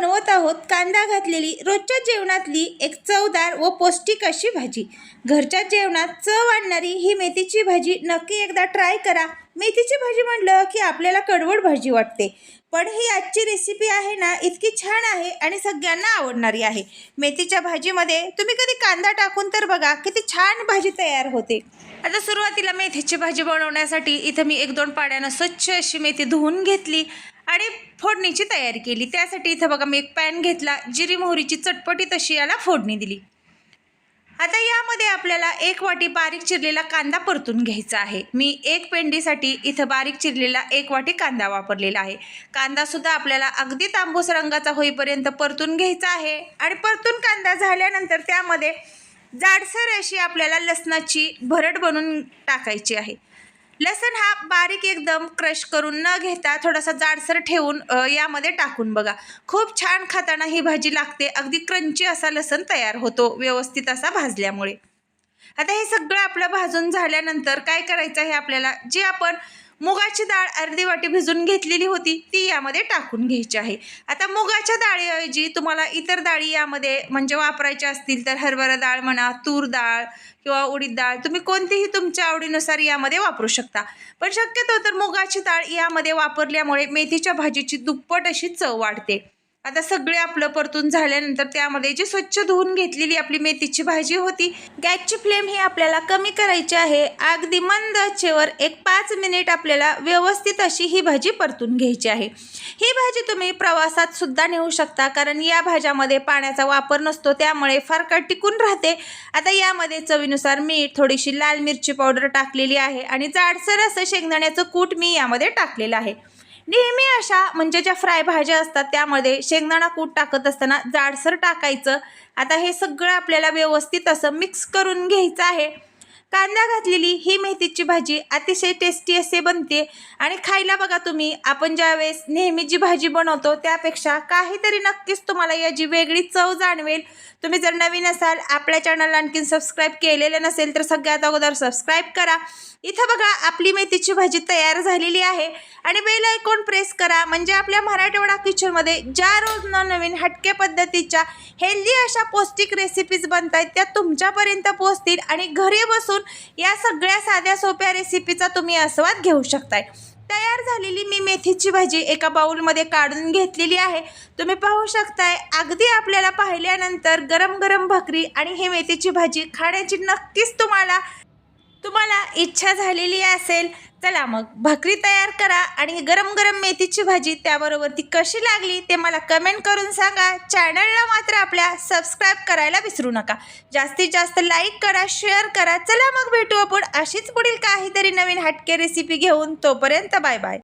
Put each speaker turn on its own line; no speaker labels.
बनवत आहोत कांदा घातलेली रोजच्या जेवणातली एक चवदार व पौष्टिक अशी भाजी. घरच्या जेवणात चव आणणारी ही मेथीची भाजी नक्की एकदा ट्राय करा. मेथीची भाजी म्हटलं की आपल्याला कडवड भाजी वाटते. पण ही आजची रेसिपी आहे ना इतकी छान आहे आणि सगळ्यांना आवडणारी आहे. मेथीच्या भाजीमध्ये तुम्ही कधी कांदा टाकून तर बघा किती छान भाजी तयार होते. आता सुरुवातीला मेथीची भाजी बनवण्यासाठी इथं मी एक दोन पाण्यानं स्वच्छ अशी मेथी धुवून घेतली. आणि फोडणीची तयारी केली. त्यासाठी इथं बघा मी एक पॅन घेतला जिरी मोहरीची चटपटी तशी याला फोडणी दिली. आता यामध्ये आपल्याला एक वाटी बारीक चिरलेला कांदा परतून घ्यायचा आहे. मी एक पेंडीसाठी इथं बारीक चिरलेला एक वाटी कांदा वापरलेला आहे. कांदासुद्धा आपल्याला अगदी तांबूस रंगाचा होईपर्यंत परतून घ्यायचा आहे. आणि परतून कांदा झाल्यानंतर त्यामध्ये जाडसर अशी आपल्याला लसणाची भरड बनवून टाकायची आहे. लसण हा बारीक एकदम क्रश करून न घेता थोडासा जाडसर ठेवून यामध्ये टाकून बघा. खूप छान खाताना ही भाजी लागते. अगदी क्रंची असा लसण तयार होतो व्यवस्थित असा भाजल्यामुळे. आता हे सगळं आपलं भाजून झाल्यानंतर काय करायचं हे आपल्याला जे आपण मुगाची डाळ अर्धी वाटी भिजून घेतलेली होती ती यामध्ये टाकून घ्यायची आहे. आता मुगाच्या डाळीऐवजी तुम्हाला इतर डाळी यामध्ये म्हणजे वापरायच्या असतील तर हरभरा डाळ म्हणा तूर डाळ किंवा उडीद डाळ तुम्ही कोणतीही तुमच्या आवडीनुसार यामध्ये वापरू शकता. पण शक्यतो तर मुगाची डाळ यामध्ये वापरल्यामुळे मेथीच्या भाजीची दुप्पट अशी चव वाढते. आता सगळे आपलं परतून झाल्यानंतर त्यामध्ये जी स्वच्छ धुवून घेतलेली आपली मेथीची भाजी होती गॅसची फ्लेम ही आपल्याला कमी करायची आहे. अगदी मंद आचेवर एक पाच मिनिट आपल्याला व्यवस्थित अशी ही भाजी परतून घ्यायची आहे. ही भाजी तुम्ही प्रवासात सुद्धा नेऊ शकता कारण या भाज्यामध्ये पाण्याचा वापर नसतो त्यामुळे फार काळ टिकून राहते. आता यामध्ये चवीनुसार मीठ थोडीशी लाल मिरची पावडर टाकलेली आहे आणि जाडसर असं शेंगदाण्याचं कूट मी यामध्ये टाकलेलं आहे. नेहमी अशा म्हणजे ज्या फ्राय भाज्या असतात त्यामध्ये शेंगदाणा कूट टाकत असताना जाडसर टाकायचं. आता हे सगळं आपल्याला व्यवस्थित असं मिक्स करून घ्यायचं आहे. कांदा घातलेली ही मेथीची भाजी अतिशय टेस्टी असे बनते. आणि खायला बघा तुम्ही आपण ज्यावेळेस नेहमी जी भाजी बनवतो त्यापेक्षा काहीतरी नक्कीच तुम्हाला याची वेगळी चव जाणवेल. तुम्ही जर नवीन असाल आपल्या चॅनलला आणखीन सबस्क्राईब केलेलं नसेल तर सगळ्यात अगोदर सबस्क्राईब करा. इथं बघा आपली मेथीची भाजी तयार झालेली आहे. आणि बेल आयकॉन प्रेस करा म्हणजे आपल्या मराठवाडा किचनमध्ये ज्या रोज नवीन हटके पद्धतीच्या हेल्दी अशा पौष्टिक रेसिपीज बनत आहेत त्या तुमच्यापर्यंत पोहोचतील. आणि घरी बसून या सगळ्या साध्या सोप्या रेसिपीचा तुम्ही आस्वाद घेऊ शकताय. तयार झालेली मी मेथीची भाजी एका बाऊलमध्ये काढून घेतलेली आहे. तुम्ही पाहू शकताय अगदी आपल्याला पाहिल्यानंतर गरम गरम भाकरी आणि हे मेथीची भाजी खाण्याची नक्कीच तुम्हाला तुम्हाला इच्छा झालेली असेल. चला मग भाकरी तयार करा आणि गरम गरम मेथीची भाजी त्याबरोबर ती कशी लागली ते मला कमेंट करून सांगा. चॅनलला मात्र आपल्या सबस्क्राईब करायला विसरू नका. जास्तीत जास्त लाईक करा शेअर करा. चला मग भेटू आपण अशीच पुढील काहीतरी नवीन हटके रेसिपी घेऊन. तोपर्यंत बाय बाय